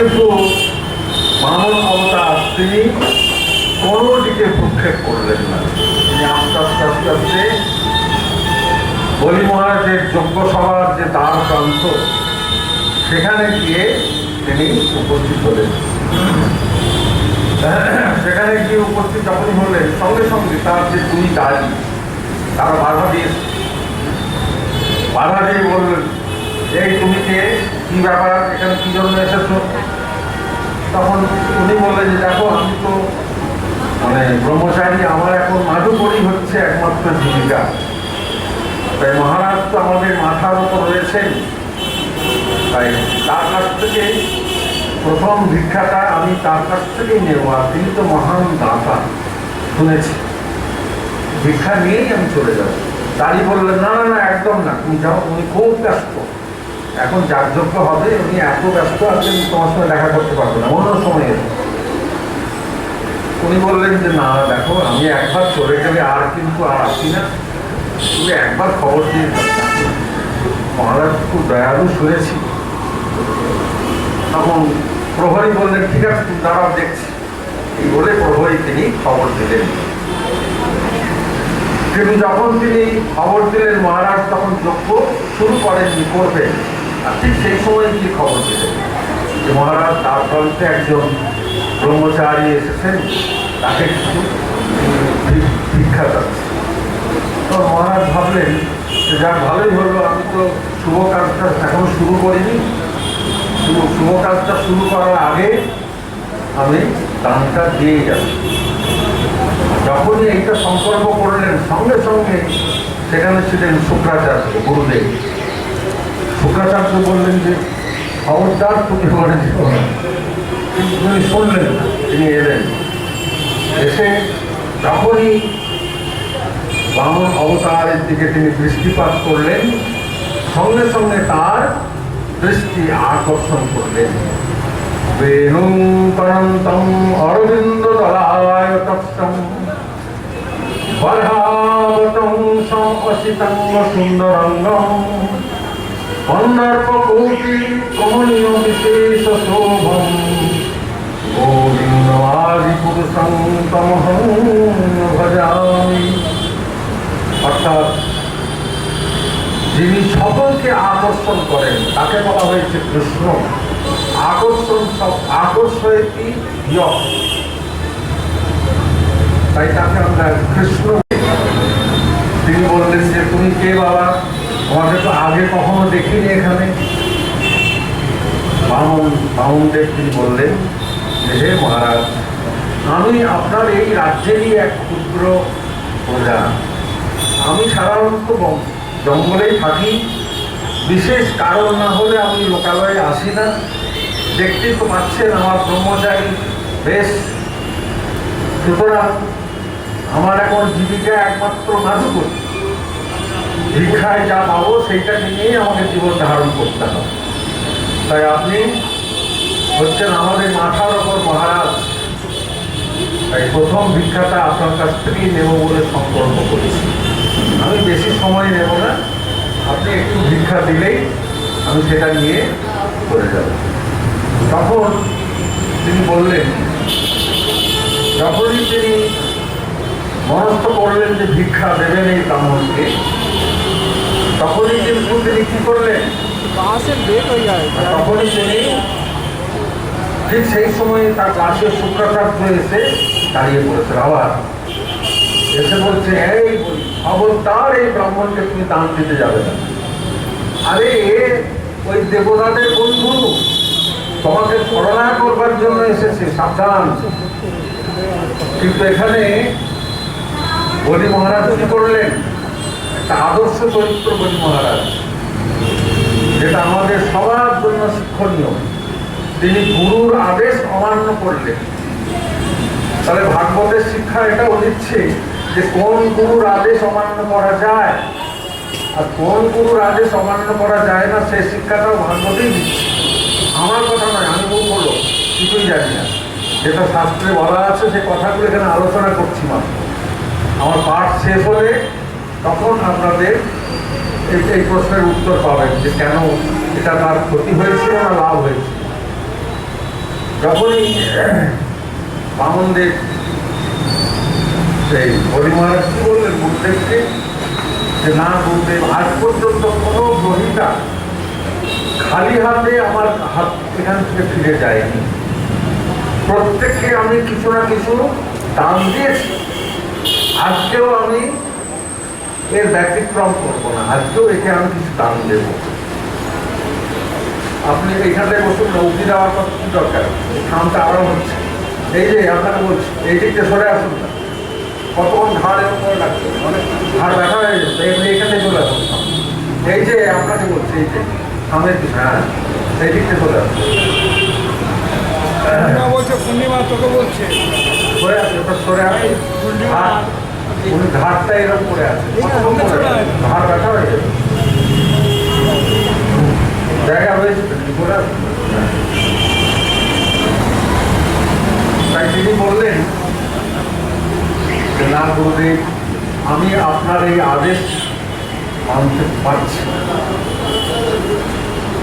কিন্তু মানব অবতার তিনি কোনো দিকে ভূক্ষেপ করলেন না। তিনি আস্তে আস্তে আস্তে আস্তে বলি মহারাজের যজ্ঞ সভার যে দ্বার প্রান্ত, সেখানে গিয়ে তিনি উপস্থিত হলেন। সেখানে গিয়ে উপস্থিত যখনই হলেন, সঙ্গে সঙ্গে তার যে দুই দাঁড়ি, তারা বাধা দিয়েছে। বাধা দিয়ে বললেন, এই তুমি কে? কি ব্যাপার? এখানে কি জন্য এসেছ? তখন উনি বললেন যে, দেখো, আমি তো মানে ব্রহ্মচারী, আমার এখন মাধুকরী হচ্ছে একমাত্র জীবিকা তাই মহারাজ তো আমাদের মাথার উপর রয়েছেন। তাই তার কাছ থেকে প্রথম ভিক্ষাটা আমি তার কাছ থেকেই নেব, আর তিনি তো মহান দাতা, শুনেছি। ভিক্ষা নিয়েই আমি চলে যাব। তারই বললেন, না না না, একদম না, তুমি যাও উনি খুব ব্যস্ত। এখন যাগযজ্ঞ হবে, উনি এত ব্যস্ত আছেন তোমার সঙ্গে দেখা করতে পারব না। অন্য সময় উনি বললেন যে, না, দেখো, আমি একবার চলে গেলে আর কিন্তু আর আসি না। তুমি একবার খবর দিয়ে মহারাজ খুব দয়ালু শুনেছি। তখন প্রহরী বললেন, ঠিক আছে, তুমি দাঁড়াও, দেখছি। এই বলে প্রহরী তিনি খবর দিলেন। কিন্তু যখন তিনি খবর দিলেন, মহারাজ তখন যজ্ঞ শুরু করেননি করবেন ঠিক সেই সময় কি খবর দিলেন যে মহারাজ তার প্রান্তে একজন ব্রহ্মচারী এসেছেন, তাকে কিছু ভিক্ষা চাচ্ছে তো মহারাজ ভাবলেন যে যাক ভালোই হলো, আমি তো শুভ কাজটা এখনও শুরু করিনি। শুভ কাজটা শুরু করার আগে আমি দানটা দিয়ে যাব। যখনই এইটা সংকল্প করলেন, সঙ্গে সঙ্গে সেখানে ছিলেন শুক্রাচার্য গুরুদেব। শুক্রাচার্য বললেন যে খবরদার তুমি না কিন্তু তিনি শুনলেন না, তিনি এলেন। এসে যখনই বামন অবতারের দিকে তিনি দৃষ্টিপাত করলেন সঙ্গে সঙ্গে তার দৃষ্টি আকর্ষণ করলেন। বেণুং অরবিন্দ দলায় তপ্তম বর্হাবতং সমসিতং সুন্দরঙ্গম। কোটি কমনীয় বিশেষ শোভম গোবিন্দমাদি পুরুষং তমহং ভজামি অর্থাৎ যিনি সকলকে আকর্ষণ করেন, তাকে বলা হয়েছে কৃষ্ণ। আকর্ষণ সব আকর্ষয় কি ইয়। তাই তাকে আমরা কৃষ্ণ। তিনি বললেন যে, তুমি কে বাবা? তোমাকে তো আগে কখনো দেখিনি এখানে। বামন তিনি বললেন, হে মহারাজ, আমি আপনার এই রাজ্যেরই এক ক্ষুদ্র প্রজা। আমি সাধারণত জঙ্গলেই থাকি। বিশেষ কারণ না হলে আমি লোকালয়ে আসি না। দেখতেই তো পাচ্ছেন আমার ব্রহ্মচারী বেশ। সুতরাং আমার এখন জীবিকা একমাত্র মাধুকর। ভিক্ষায় যা পাবো সেইটাকে নিয়েই আমাকে জীবন ধারণ করতে হবে। তাই আপনি হচ্ছেন আমাদের মাথার ওপর মহারাজ। তাই প্রথম ভিক্ষাটা আপনার কাছ থেকেই নেব বলে সংকল্প করেছি। আমি বেশি সময় নেব না। আপনি একটু ভিক্ষা দিলেই আমি সেটা নিয়ে করে যাব। তখন তিনি বললেন, যখনই তিনি মনস্থ করলেন যে ভিক্ষা দেবেন এই ব্রাহ্মণকে তখনই তিনি ভুল তিনি কি করলেন? তখনই তিনি ঠিক সেই সময়ে তার গাছে শুক্রাকার এসে দাঁড়িয়ে পড়েছে আবার এসে বলছে এই অবতার এই ব্রাহ্মণকে তুমি দান দিতে যাবে না। আরে ওই দেবতাদের বন্ধু তোমাকে করোনা করবার জন্য এসেছে সাবধান। কিন্তু এখানে বলি মহারাজ কি করলেন? একটা আদর্শ চরিত্র বলি মহারাজ, যেটা আমাদের সবার জন্য শিক্ষণীয়। তিনি গুরুর আদেশ অমান্য করলেন। তাহলে ভাগবতের শিক্ষা এটাও দিচ্ছে যে কোন গুরুর আদেশ অমান্য করা যায়? আর কোন গুরুর আদেশ অমান্য করা যায় না, সেই শিক্ষাটাও ভাগবতেই দিচ্ছে। আমার কথা নয়, আমি বহু বলো কিছুই জানি না। যেটা শাস্ত্রে বলা আছে, সে কথাগুলো এখানে আলোচনা করছি মাত্র। আমার পাঠ শেষ হলে তখন আপনাদের এই প্রশ্নের উত্তর পাবেন যে কেন এটা তার ক্ষতি হয়েছিল না লাভ হয়েছিল যখনই বামনদের সেই হরি মহারাজ কি বললেন গুরুদেবকে যে না গুরুদেব আজ পর্যন্ত কোনো গ্রহিতা খালি হাতে আমার হাত এখান থেকে ফিরে যায়নি। প্রত্যেককে আমি কিছু না কিছু দান দিয়েছি। আজকেও আমি এর ব্যতিক্রম করব না। আজকেও একে আমি কিছু দান দেব। আপনি এখানে বসুন না উঠে দেওয়ার কথা কি দরকার? খামটা আরাম হচ্ছে। এই যে আপনাকে বলছি এই দিকটা সরে আসুন না। কতক্ষণ ঘাড় এরকম করে লাগছে? অনেক ঘাড় ব্যথা হয়ে যাচ্ছে এমনি এখানে চলে আসুন। এই যে আপনাকে বলছি এই যে খামের দিকে, হ্যাঁ এই দিকটা চলে আসুন। পূর্ণিমা বলছে পূর্ণিমা তোকে বলছে। সরে ওটা সরে আছে ঘাট উনি ঘাটটা এরকম করে আছে? ঘাড় ব্যথা হয়ে যাবে জায়গা হয়েছে। তাই তিনি বললেন না গুরুদেব আমি আপনার এই আদেশ মানতে পারছি।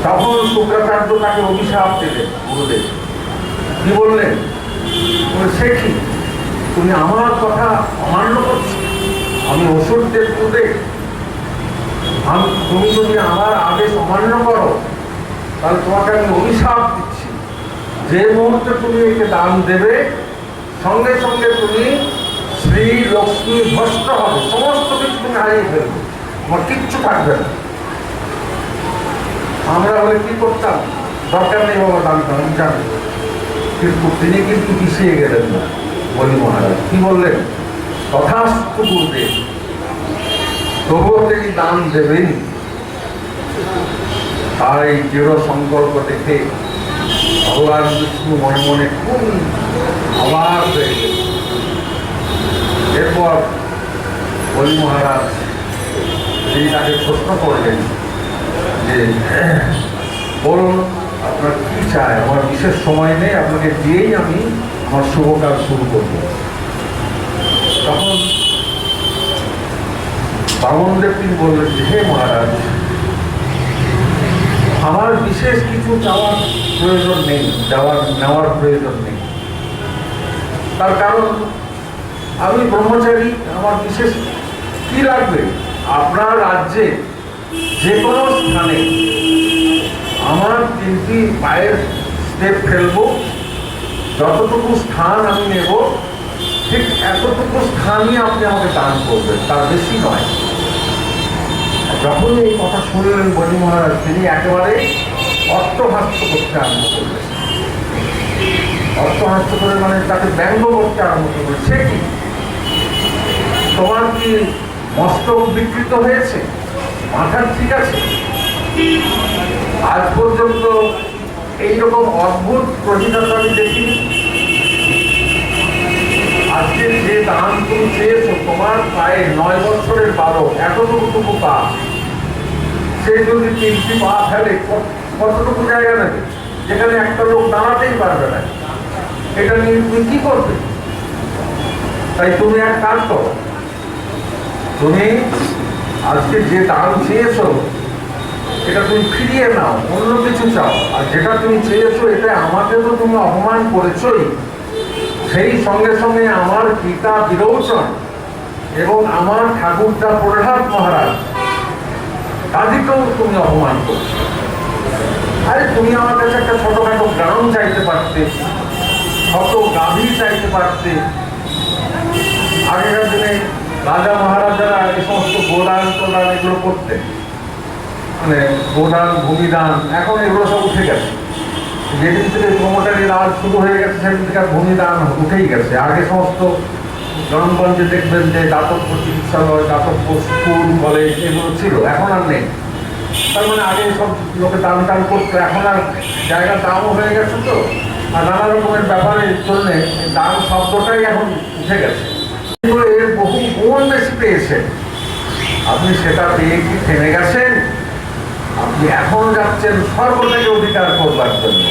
তখন শুক্রাচার্য তাকে অভিশাপ দিলেন গুরুদেব কি বললেন বলে, সে কি তুমি আমার কথা অমান্য করছ। আমি ওষুধদের দুধে আমি তুমি যদি আমার আদেশ অমান্য করো, তাহলে তোমাকে আমি অভিশাপ দিচ্ছি। যে মুহূর্তে তুমি একে দান দেবে, সঙ্গে সঙ্গে তুমি শ্রী লক্ষ্মী ভস্ত হবে। সমস্ত কিছু তুমি হারিয়ে ফেলবে। তোমার কিচ্ছু থাকবে না। আমরা হলে কি করতাম? দরকার নেই বাবা দান করা আমি জানি। কিন্তু তিনি কিন্তু পিছিয়ে গেলেন না। বলি মহারাজ, কি বললেন? তথাস্তু গুরুদেব তবুও তিনি দান দেবেন তাই দৃঢ় সংকল্প দেখে ভগবান বিষ্ণু মনে মনে খুব অবাক হয়ে গেলেন। এরপর বলি মহারাজ, তিনি তাকে প্রশ্ন করলেন যে, বলুন, আপনার কি চাই? আমার বিশেষ সময় নেই, আপনাকে দিয়েই আমি আমার শুভ কাজ শুরু করব। তখন বামনদেব তিনি বললেন যে, হে মহারাজ, আমার বিশেষ কিছু চাওয়ার প্রয়োজন নেই, যাওয়ার, নেওয়ার প্রয়োজন নেই। তার কারণ, আমি ব্রহ্মচারী, আমার বিশেষ কি লাগবে? আপনার রাজ্যে যে কোনো স্থানে আমার তিনটি পায়ের স্টেপ ফেলব যতটুকু স্থান আমি নেব, ঠিক এতটুকু স্থানই আপনি আমাকে দান করবেন, তার বেশি নয়। যখন এই কথা শুনলেন বলি মহারাজ, তিনি একেবারে অর্থহাস্য করতে আরম্ভ করলেন। অর্থহাস্য করে মানে তাকে ব্যঙ্গ করতে আরম্ভ করলেন। সে কি? তোমার কি মস্তক বিকৃত হয়েছে? মাথা ঠিক আছে? আজ পর্যন্ত এইরকম অদ্ভুত প্রতিষ্ঠাতা আমি দেখিনি। আজকে যে দান তুমি চেয়েছো তোমার পায়ে নয় বছরের বালক এতটুকু পা সে যদি তিনটি পা ফেলে কতটুকু জায়গা নেবে? যেখানে একটা লোক দাঁড়াতেই পারবে না। এটা নিয়ে তুমি কি করবে? তাই তুমি এক কাজ করো। তুমি আজকে যে দান চেয়েছো এটা তুমি ফিরিয়ে নাও, অন্য কিছু চাও। আর যেটা তুমি চেয়েছো এটা আমাকে তো তুমি অপমান করেছই। সেই সঙ্গে সঙ্গে আমার পিতা বিরোচন এবং আমার ঠাকুরদা প্রহ্লাদ মহারাজ, তাদেরকেও তুমি অপমান করছ। আরে, তুমি আমার কাছে একটা ছোটখাটো গ্রাম চাইতে পারতে, ছোট গাভী চাইতে পারতে। আগেকার দিনে রাজা মহারাজারা এই সমস্ত গোদান টোদান এগুলো করতেন। মানে গোদান, ভূমিদান, এখন এগুলো সব উঠে গেছে। যেদিন থেকে প্রমোটারি রাজ শুরু হয়ে গেছে, সেদিন থেকে আর ভূমিদান উঠেই গেছে। আগে সমস্ত গ্রামগঞ্জে দেখবেন যে দাতব্য চিকিৎসালয়, দাতব্য স্কুল, কলেজ এগুলো ছিল, এখন আর নেই। তার মানে আগে সব লোকে দান টান করতো, এখন আর জায়গার দামও হয়ে গেছে তো। আর নানা রকমের ব্যাপারের জন্যে দান শব্দটাই এখন উঠে গেছে। এর বহু গুণ বেশি পেয়েছেন আপনি সেটা পেয়ে কি থেমে গেছেন? আপনি এখনও যাচ্ছেন সর্বদাকে অধিকার করবার জন্য।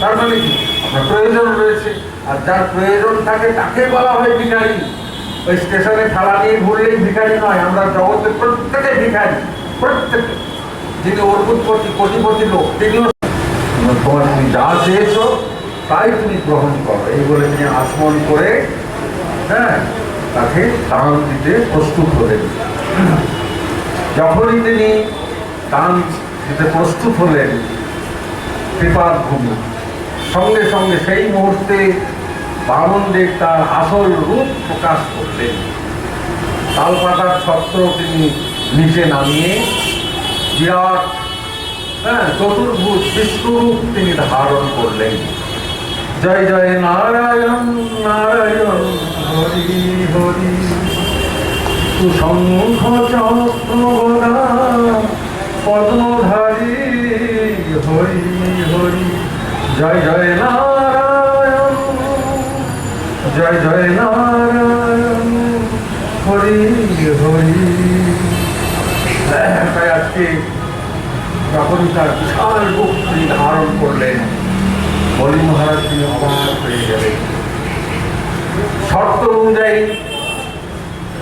তার মানে কি? আপনার প্রয়োজন রয়েছে। আর যার প্রয়োজন থাকে তাকে বলা হয় ভিখারি। ওই স্টেশনে খেলা নিয়ে ঘুরলেই ভিখারি নয়, আমরা জগতের প্রত্যেকে ভিখারি, প্রত্যেকে। যিনি অর্বুদপতি কোটিপতি লোক তিনিও তোমার তুমি যা চেয়েছো, তাই তুমি গ্রহণ করো। এই বলে তিনি আসমন করে হ্যাঁ তাকে দান দিতে প্রস্তুত হলেন। যখনই তিনি দান দিতে প্রস্তুত হলেন কৃপার ভূমি। সঙ্গে সঙ্গে সেই মুহূর্তে বামনদেব তার আসল রূপ প্রকাশ করলেন। তাল পাতার ছত্র তিনি নিচে নামিয়ে বিরাট হ্যাঁ চতুর্ভুজ বিষ্ণুরূপ তিনি ধারণ করলেন। জয় জয় নারায়ণ নারায়ণ, হরি হরি। সুশঙ্খ চক্রবরা পদ্মধারী হরি হরি। জয় জয় নারায়ণ। জয় জয় নারায়ণ। হরি হরি। তাই আজকে যখন তার বিশাল রূপ তিনি ধারণ করলেন, বলি মহারাজ, তিনি অবাক হয়ে গেলেন। শর্ত অনুযায়ী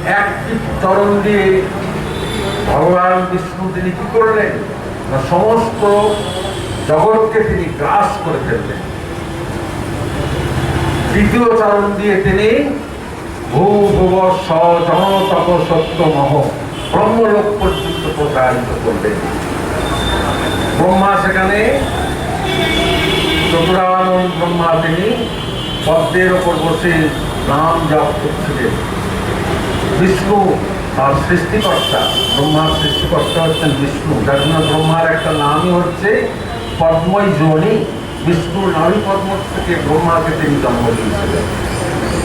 একটি চরণ দিয়ে ভগবান বিষ্ণু তিনি কি করলেন? না, সমস্ত জগৎকে তিনি গ্রাস করে ফেললেন। তৃতীয় চরণ দিয়ে তিনি ব্রহ্মলোক পর্যন্ত প্রসারিত করলেন। ব্রহ্মা সেখানে চতুরানন্দ ব্রহ্মা তিনি পদ্মের ওপর বসে নাম জপ করছিলেন। বিষ্ণু তার সৃষ্টিকর্তা, ব্রহ্মার সৃষ্টিকর্তা হচ্ছেন বিষ্ণু। যার জন্য ব্রহ্মার একটা নামই হচ্ছে পদ্মই জনি বিষ্ণুর নামই পদ্ম থেকে ব্রহ্মাকে তিনি জন্ম দিয়েছিলেন।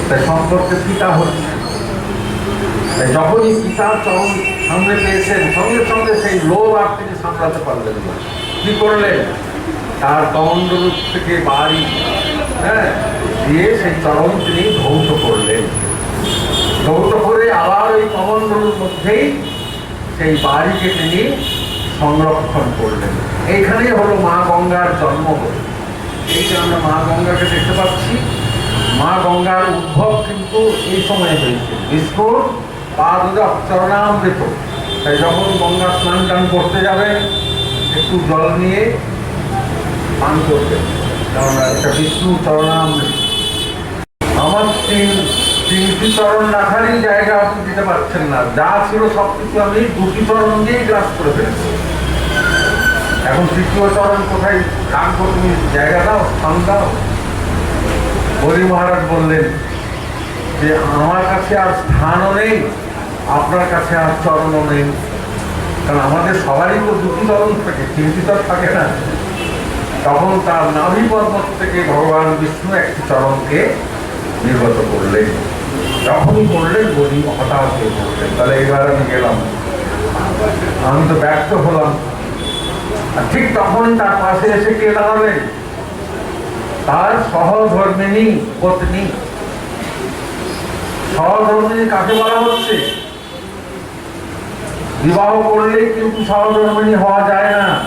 তাই সম্পর্কে পিতা হচ্ছে। তাই যখনই পিতার চরণ সামনে পেয়েছেন, সঙ্গে সঙ্গে সেই লোভ আর তিনি সামলাতে পারলেন না। কি করলেন? তার কমণ্ডল থেকে বাড়ি হ্যাঁ দিয়ে সেই চরণ তিনি ধৌত করলেন। ধৌত করে আবার ওই কমণ্ডলের মধ্যেই সেই বাড়িকে তিনি সংরক্ষণ করলেন। এইখানেই হলো মা গঙ্গার জন্ম এই যে আমরা মা গঙ্গাকে দেখতে পাচ্ছি। মা গঙ্গার উদ্ভব কিন্তু এই সময় হয়েছে। বিষ্ণুর পাদুদক চরণামৃত তাই যখন গঙ্গা স্নান টান করতে যাবেন একটু জল নিয়ে পান করবেন কারণ এটা বিষ্ণু চরণামৃত। আমার তিন চরণ রাখারই জায়গা আপনি দিতে পারছেন না। যা ছিল সব কিছু দুটি চরণ দিয়েই গ্রাস করে ফেলেছি এখন তৃতীয় চরণ কোথায়? রাখব তুমি জায়গা দাও, স্থান দাও? হরি মহারাজ বললেন যে, আমার কাছে আর স্থানও নেই, আপনার কাছে আর চরণও নেই। কারণ আমাদের সবারই তো দুটি চরণ থাকে, তিনটি তো থাকে না। তখন তার নাভি পদ্ম থেকে ভগবান বিষ্ণু একটি চরণকে নির্গত করলেন। যখনই করলেন বলি, হঠাৎ হয়ে তাহলে এবার আমি গেলাম। আমি তো ব্যর্থ হলাম। আর ঠিক তখনই তার পাশে এসে কে দাঁড়ালেন তার সহধর্মিনী পত্নী। সহধর্মিনী কাকে বলা হচ্ছে? বিবাহ করলেই কিন্তু সহধর্মিনী হওয়া যায় না।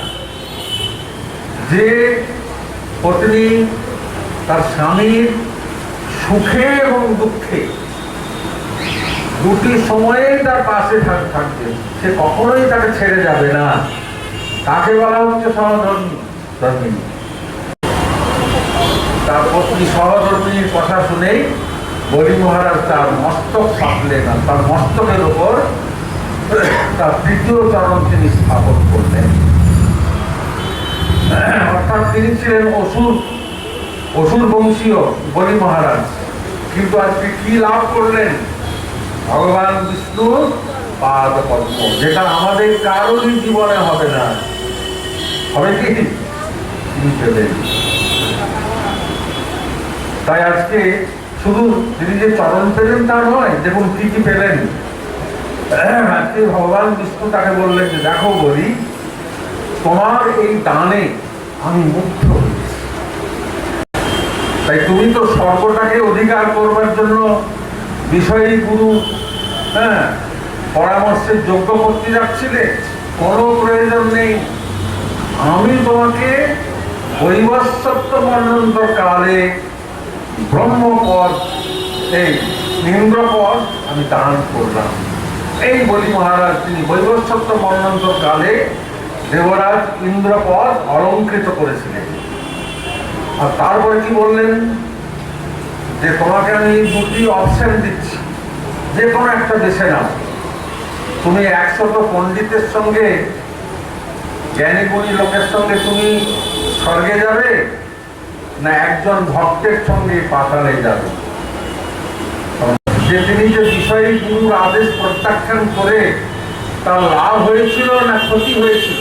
যে পত্নী তার স্বামীর সুখে এবং দুঃখে দুটি সময়ে তার পাশে থাক- থাকবে। সে কখনোই তাকে ছেড়ে যাবে না। তাকে বলা হচ্ছে সহধর্মী। তার পত্নী সহধর্মিনীর কথা শুনেই বলি মহারাজ তার মস্তক পাতলেন আর তার মস্তকের ওপর তার তৃতীয় চরণ তিনি স্থাপন করলেন। অর্থাৎ তিনি ছিলেন অসুর অসুর বংশীয় বলি মহারাজ। কিন্তু আজকে কি লাভ করলেন? ভগবান বিষ্ণুর পাদ পদ্ম। যেটা আমাদের কারোরই জীবনে হবে না। হবে কি? তাই আজকে শুধু তিনি যে চরণ পেলেন তা নয়, দেখুন কি কি পেলেন। আজকে ভগবান বিষ্ণু তাকে বললেন যে, দেখো বলি, তোমার এই দানে আমি মুগ্ধ তাই তুমি তো স্বর্গটাকে অধিকার করবার জন্য বিষয়ী গুরু হ্যাঁ পরামর্শের যোগ্য করতে যাচ্ছিলে কোনো প্রয়োজন নেই। আমি তোমাকে বৈবস্বত্ব মন্নন্তর কালে ব্রহ্মপদ, এই ইন্দ্রপদ আমি দান করলাম। এই বলি মহারাজ, তিনি বৈবস্বত্ব মন্নন্তর কালে দেবরাজ ইন্দ্রপদ অলঙ্কৃত করেছিলেন। আর তারপরে কি বললেন? যে তোমাকে আমি এই দুটি অপশন দিচ্ছি, যে কোনো একটা বেছে নাও। তুমি একশত পণ্ডিতের সঙ্গে, জ্ঞানী লোকের সঙ্গে তুমি স্বর্গে যাবে, না একজন ভক্তের সঙ্গে পাতালে যাবে? যে তিনি যে বিষয়ে গুরুর আদেশ প্রত্যাখ্যান করে তার লাভ হয়েছিল না ক্ষতি হয়েছিল?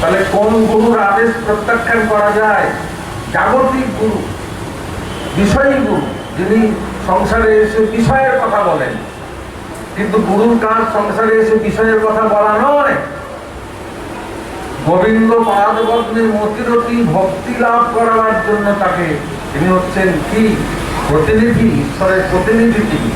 তাহলে কোন গুরুর আদেশ প্রত্যাখ্যান করা যায়? জাগতিক গুরু। বিষয়ী গুরু যিনি সংসারে এসে বিষয়ের কথা বলেন। কিন্তু গুরুর কাজ সংসারে এসে বিষয়ের কথা বলা নয়। গোবিন্দ পাদবগ্নে মতিরতি ভক্তি লাভ করার জন্য তাকে তিনি হচ্ছেন কি? প্রতিনিধি, ঈশ্বরের প্রতিনিধি তিনি।